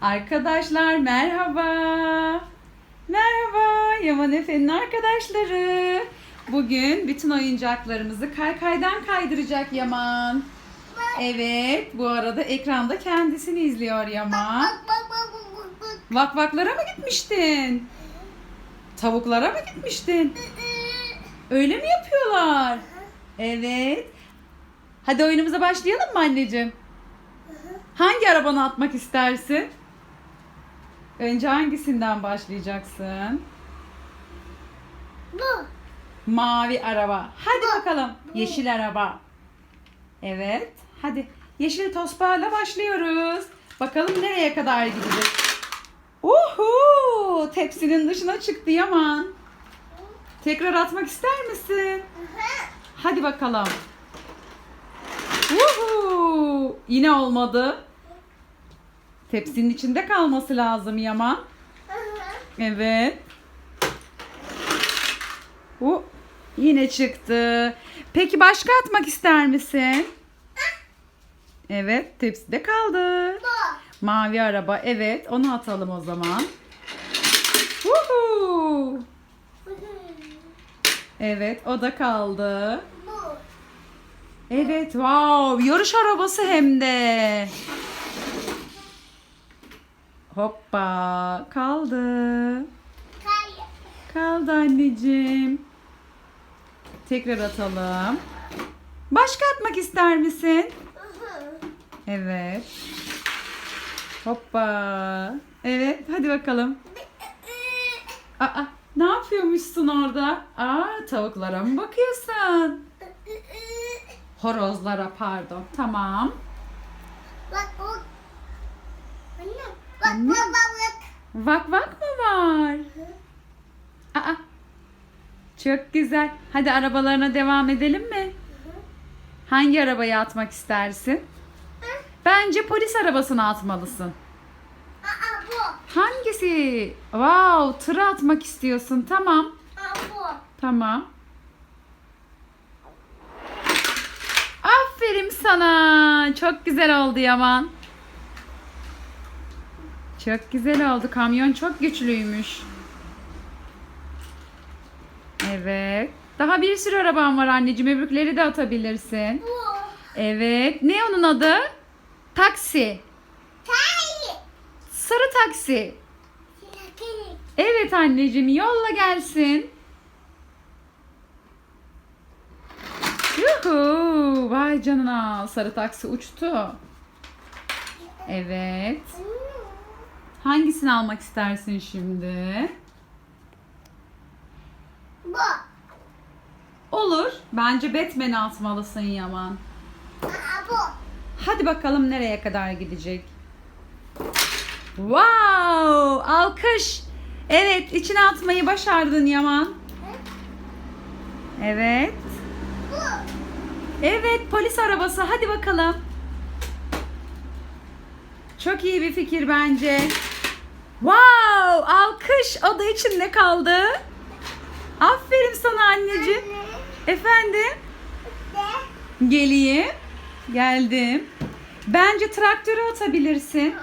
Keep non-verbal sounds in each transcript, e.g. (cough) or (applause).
Arkadaşlar merhaba. Merhaba Yaman Efe'nin arkadaşları. Bugün bütün oyuncaklarımızı kaykaydan kaydıracak Yaman. Evet bu arada ekranda kendisini izliyor Yaman. Vakvaklara mı gitmiştin? Tavuklara mı gitmiştin? Öyle mi yapıyorlar? Evet. Hadi oyunumuza başlayalım mı anneciğim? Hangi arabanı atmak istersin? Önce hangisinden başlayacaksın? Bu. Mavi araba. Hadi bakalım. Yeşil araba. Evet. Hadi. Yeşil tospağla başlıyoruz. Bakalım nereye kadar gidecek. Uhu! Tepsinin dışına çıktı Yaman. Tekrar atmak ister misin? Hadi bakalım. Uhu! Yine olmadı. Tepsinin içinde kalması lazım Yaman. Evet. Bu yine çıktı. Peki başka atmak ister misin? Evet, tepside kaldı. Bu. Mavi araba. Evet, onu atalım o zaman. Woohoo! Evet, o da kaldı. Bu. Evet, wow, yarış arabası hem de. Hoppa, kaldı. Kaldı anneciğim. Tekrar atalım. Başka atmak ister misin? Evet. Hoppa. Evet, hadi bakalım. Aa, ne yapıyormuşsun orada? Aa, tavuklara mı bakıyorsun? (laughs) Horozlara pardon. Tamam. Bak o. Anne. Bak Anne. bak bak bak. Vak vak mı var? Aa, çok güzel. Hadi arabalarına devam edelim mi? Hangi arabayı atmak istersin? Bence polis arabasını atmalısın. Aa bu. Hangisi? Wow, tırı atmak istiyorsun. Tamam. Aa bu. Tamam. Aferin sana. Çok güzel oldu Yaman. Çok güzel oldu. Kamyon çok güçlüymüş. Evet. Daha bir sürü araban var anneciğim. Öbürleri de atabilirsin. Bu. Evet. Ne onun adı? Taksi. Sarı taksi. Evet anneciğim yolla gelsin. Yuhu! Vay canına sarı taksi uçtu. Evet. Hangisini almak istersin şimdi? Bu. Olur. Bence Batman'i atmalısın Yaman. Aa bu. Hadi bakalım nereye kadar gidecek. Wow! Alkış. Evet, içine atmayı başardın Yaman. Evet. Bu. Evet, polis arabası. Hadi bakalım. Çok iyi bir fikir bence. Wow! Alkış. O da içinde kaldı. Aferin sana anneciğim. Efendim? De. Geleyim. Geldim. Bence traktörü atabilirsin.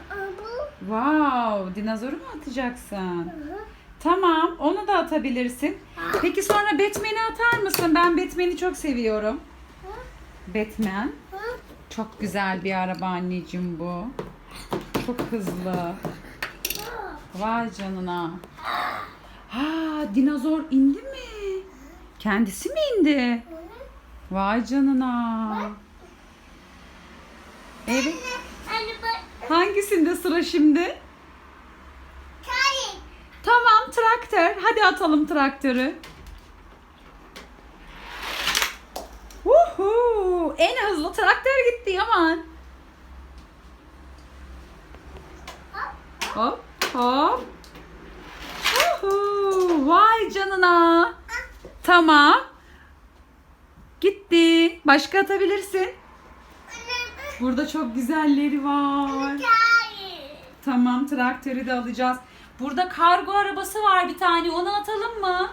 Wow, dinozoru mu atacaksın? Tamam, onu da atabilirsin. Peki sonra Batman'i atar mısın? Ben Batman'i çok seviyorum. Batman. Hı? Çok güzel bir araba anneciğim bu. Çok hızlı. Vay canına. (gasps) Ha, dinozor indi mi? Kendisi mi indi? Vay canına. Evet. Hangisinde sıra şimdi? Tamam traktör. Hadi atalım traktörü. Uhu! En hızlı traktör gitti Yaman. Hop hop. Uhu! Vay canına. Tamam. Gitti. Başka atabilirsin. Burada çok güzelleri var. Tamam traktörü de alacağız. Burada kargo arabası var bir tane. Onu atalım mı?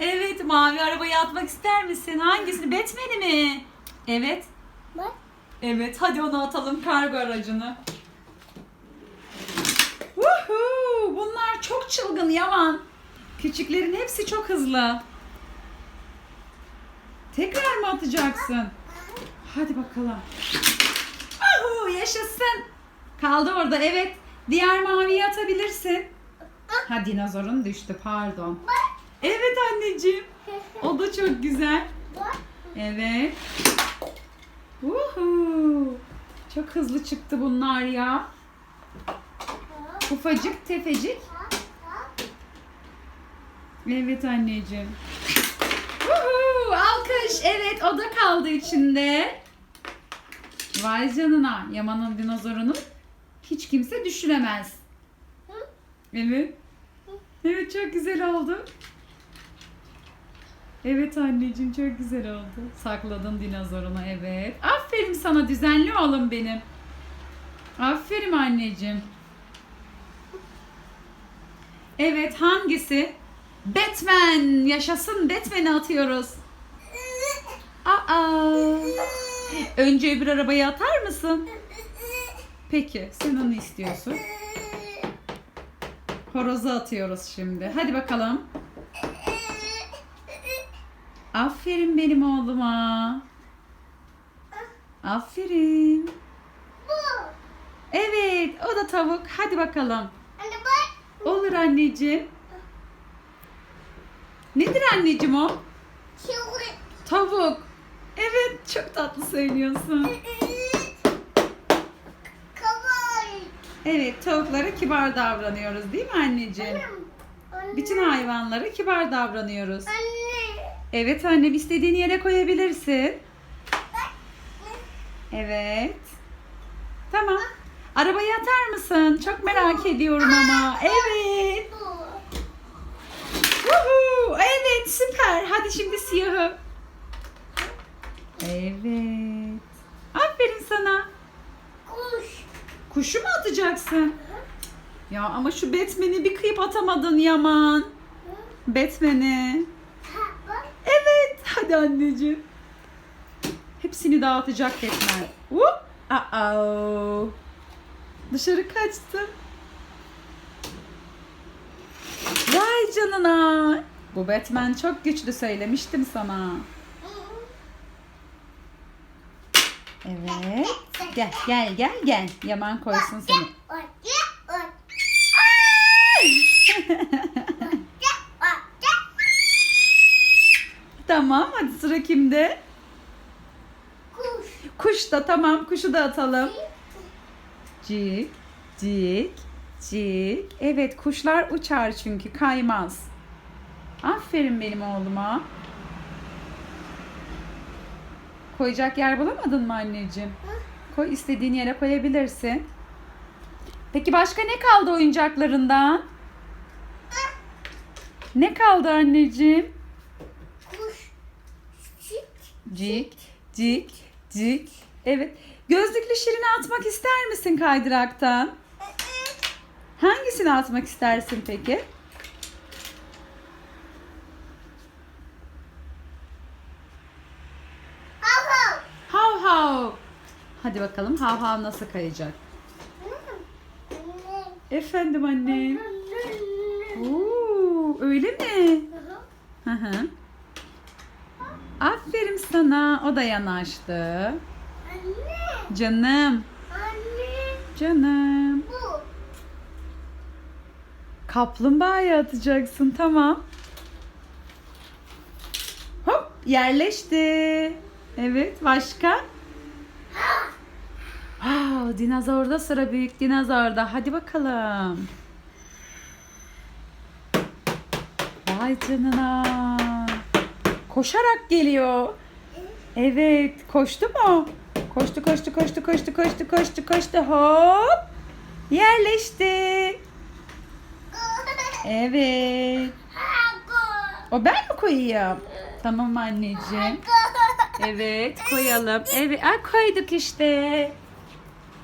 Evet mavi arabayı atmak ister misin? Hangisini? Batman'i mi? Evet. Evet hadi onu atalım kargo aracını. bunlar çok çılgın Yaman. Küçüklerin hepsi çok hızlı. Tekrar mı atacaksın? Hadi bakalım. Ahu, yaşasın. Kaldı orada evet. Diğer maviyi atabilirsin. Ha dinozorun düştü pardon. Evet anneciğim. O da çok güzel. Evet. Uhu. Çok hızlı çıktı bunlar ya. Ufacık tefecik. Evet anneciğim. Uhu, alkış. Evet o da kaldı içinde. Vay canına. Yaman'ın dinozorunu hiç kimse düşüremez. Evet. Evet çok güzel oldu. Evet anneciğim çok güzel oldu. Sakladın dinozorunu evet. Aferin sana düzenli oğlum benim. Aferin anneciğim. Evet hangisi? Batman. Yaşasın Batman'i atıyoruz. Aa. Önce öbür arabayı atar mısın? Peki sen onu istiyorsun. Horozu atıyoruz şimdi. Hadi bakalım. Aferin benim oğluma. Aferin. Bu. Evet, o da tavuk. Hadi bakalım. Olur anneciğim. Anneciğim o? Tavuk. Evet, çok tatlı söylüyorsun. Evet, tavuklara kibar davranıyoruz değil mi anneciğim? Anne. Bütün hayvanlara kibar davranıyoruz. Anne. Evet annem, istediğin yere koyabilirsin. Evet. Tamam. Arabayı atar mısın? Çok merak ediyorum ama. Evet. Bu. Evet süper. Hadi şimdi siyahı. Evet. Aferin sana. Kuş. Kuşu mu atacaksın? Ya ama şu Batman'i bir kıyıp atamadın Yaman. Batman'i. Evet. Hadi anneciğim. Hepsini dağıtacak Batman. Whoop. Aa. Dışarı kaçtı. Vay canına. Bu Batman çok güçlü söylemiştim sana. Evet. Gel gel gel gel. Yaman koysun seni. (laughs) Tamam hadi sıra kimde? Kuş. Kuş da tamam kuşu da atalım. Cik, cik, cik. Evet kuşlar uçar çünkü kaymaz. Aferin benim oğluma. Koyacak yer bulamadın mı anneciğim? Koy istediğin yere koyabilirsin. Peki başka ne kaldı oyuncaklarından? Ne kaldı anneciğim? Kuş. Çiçek. Cik, cik, cik. Evet. Gözlüklü şirini atmak ister misin kaydıraktan? Hangisini atmak istersin peki? Hav hav. Hav hav. Hadi bakalım hav hav nasıl kayacak? Efendim anne. Oo, öyle mi? Hı hı. Aferin sana. O da yanaştı. Anne. Canım. Anne. Canım. Bu. Kaplumbağaya atacaksın tamam. Hop yerleşti. Evet başka? Wow, dinozorda sıra büyük dinozorda. Hadi bakalım. Vay canına. Koşarak geliyor. Evet koştu mu? Koştu koştu koştu koştu koştu koştu koştu hop. Yerleşti. Evet. O ben mi koyayım? Tamam anneciğim. Evet koyalım. Evet Aa, koyduk işte.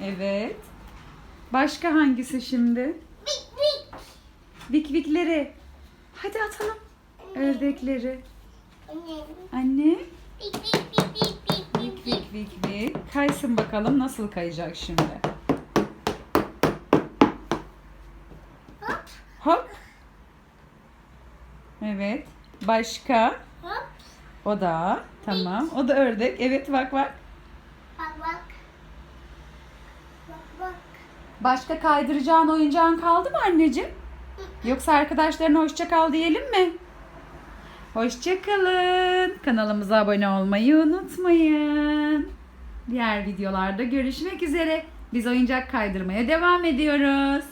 Evet. Başka hangisi şimdi? Bik. Vik vikleri. Hadi atalım. Ördekleri. Anne. Anne. Bik bik Vik bik vik vik vik. Kaysın bakalım nasıl kayacak şimdi. Hop Hop. Evet. Başka? Hop. O da. Tamam. O da ördek. Evet bak. Bak bak. Bak bak. Başka kaydıracağın oyuncağın kaldı mı anneciğim? Yoksa arkadaşlarına hoşça kal diyelim mi? Hoşça kalın. Kanalımıza abone olmayı unutmayın. Diğer videolarda görüşmek üzere. Biz oyuncak kaydırmaya devam ediyoruz.